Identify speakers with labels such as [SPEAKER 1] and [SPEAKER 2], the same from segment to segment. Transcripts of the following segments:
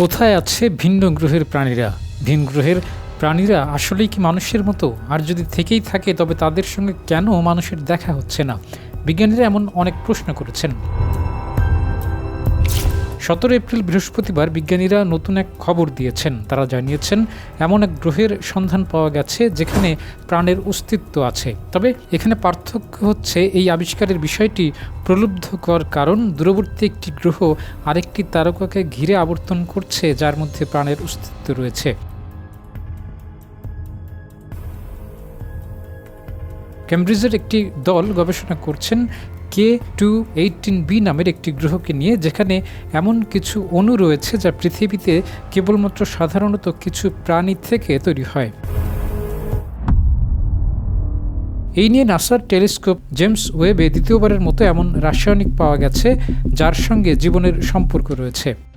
[SPEAKER 1] কোথায় আছে ভিন্ন গ্রহের প্রাণীরা? ভিন গ্রহের প্রাণীরা আসলেই কি মানুষের মতো? আর যদি থেকেই থাকে, তবে তাদের সঙ্গে কেন মানুষের দেখা হচ্ছে না? বিজ্ঞানীরা এমন অনেক প্রশ্ন করেছেন। সতেরো এপ্রিল বৃহস্পতিবার বিজ্ঞানীরা নতুন এক খবর দিয়েছেন। তারা জানিয়েছেন, এমন এক গ্রহের সন্ধান পাওয়া গেছে যেখানে প্রাণের অস্তিত্ব আছে। তবে এখানে পার্থক্য হচ্ছে এই আবিষ্কারের বিষয়টি প্রলুব্ধকর কারণ, দূরবর্তী একটি গ্রহ আরেকটি তারকাকে ঘিরে আবর্তন করছে, যার মধ্যে প্রাণের অস্তিত্ব রয়েছে। ক্যামব্রিজের একটি দল গবেষণা করছেন কে টু এইটিন বি নামের একটি গ্রহকে নিয়ে, যেখানে এমন কিছু অণু রয়েছে যা পৃথিবীতে কেবলমাত্র সাধারণত কিছু প্রাণী থেকে তৈরি হয়। এই নিয়ে নাসার টেলিস্কোপ জেমস ওয়েবে দ্বিতীয়বারের মতো এমন রাসায়নিক পাওয়া গেছে, যার সঙ্গে জীবনের সম্পর্ক রয়েছে।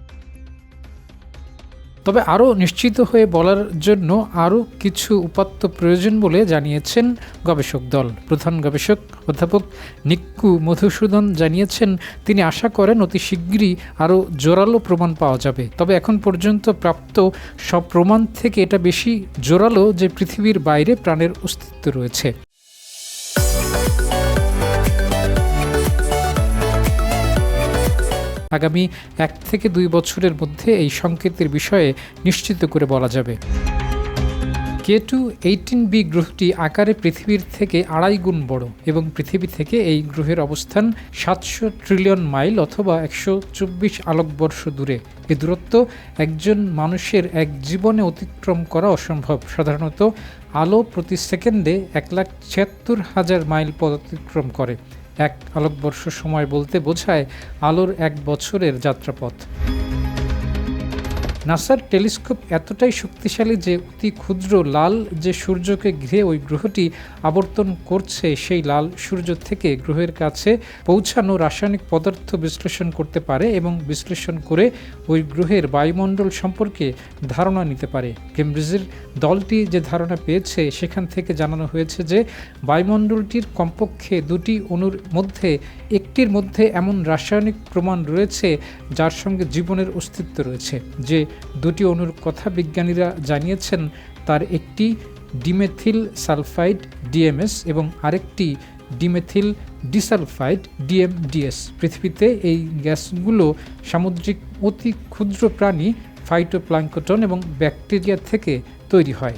[SPEAKER 1] তবে আরও নিশ্চিত হয়ে বলার জন্য আরও কিছু উপাত্ত প্রয়োজন বলে জানিয়েছেন গবেষক দল। প্রধান গবেষক অধ্যাপক নিক্কু মধুসূদন জানিয়েছেন, তিনি আশা করেন অতি শীঘ্রই আরও জোরালো প্রমাণ পাওয়া যাবে। তবে এখন পর্যন্ত প্রাপ্ত সব প্রমাণ থেকে এটা বেশি জোরালো যে পৃথিবীর বাইরে প্রাণের অস্তিত্ব রয়েছে। আগামী এক থেকে দুই বছরের মধ্যে এই সংকেতের বিষয়ে নিশ্চিত করে বলা যাবে। কে টু এইটিন বি গ্রহটি আকারে পৃথিবীর থেকে আড়াই গুণ বড় এবং পৃথিবী থেকে এই গ্রহের অবস্থান সাতশো ট্রিলিয়ন মাইল অথবা একশো চব্বিশ আলোকবর্ষ দূরে। এ দূরত্ব একজন মানুষের এক জীবনে অতিক্রম করা অসম্ভব। সাধারণত আলো প্রতি সেকেন্ডে এক লাখ ছিয়াত্তর হাজার মাইল পথ অতিক্রম করে। এক আলোকবর্ষ সময় বলতে বোঝায় আলোর এক বছরের যাত্রাপথ। নাসার টেলিস্কোপ এতটাই শক্তিশালী যে অতি ক্ষুদ্র লাল যে সূর্যকে ঘিরে ওই গ্রহটি আবর্তন করছে, সেই লাল সূর্য থেকে গ্রহের কাছে পৌঁছানো রাসায়নিক পদার্থ বিশ্লেষণ করতে পারে এবং বিশ্লেষণ করে ওই গ্রহের বায়ুমণ্ডল সম্পর্কে ধারণা নিতে পারে। কেমব্রিজের দলটি যে ধারণা পেয়েছে, সেখান থেকে জানানো হয়েছে যে বায়ুমণ্ডলটির কমপক্ষে দুটি অণুর মধ্যে, একটির মধ্যে এমন রাসায়নিক প্রমাণ রয়েছে যার সঙ্গে জীবনের অস্তিত্ব রয়েছে, যে দুটি অণুর কথা বিজ্ঞানীরা জানিয়েছেন, তার একটি ডিমেথিল সালফাইড ডিএমএস এবং আরেকটি ডিমেথিল ডিসালফাইড ডিএমডিএস। পৃথিবীতে এই গ্যাসগুলো সামুদ্রিক অতি ক্ষুদ্র প্রাণী, ফাইটোপ্লাঙ্কটন এবং ব্যাকটেরিয়া থেকে তৈরি হয়।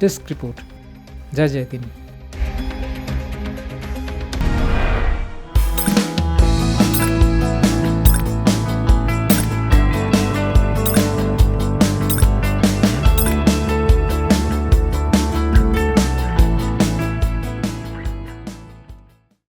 [SPEAKER 1] Desk report. জয় জয় দিন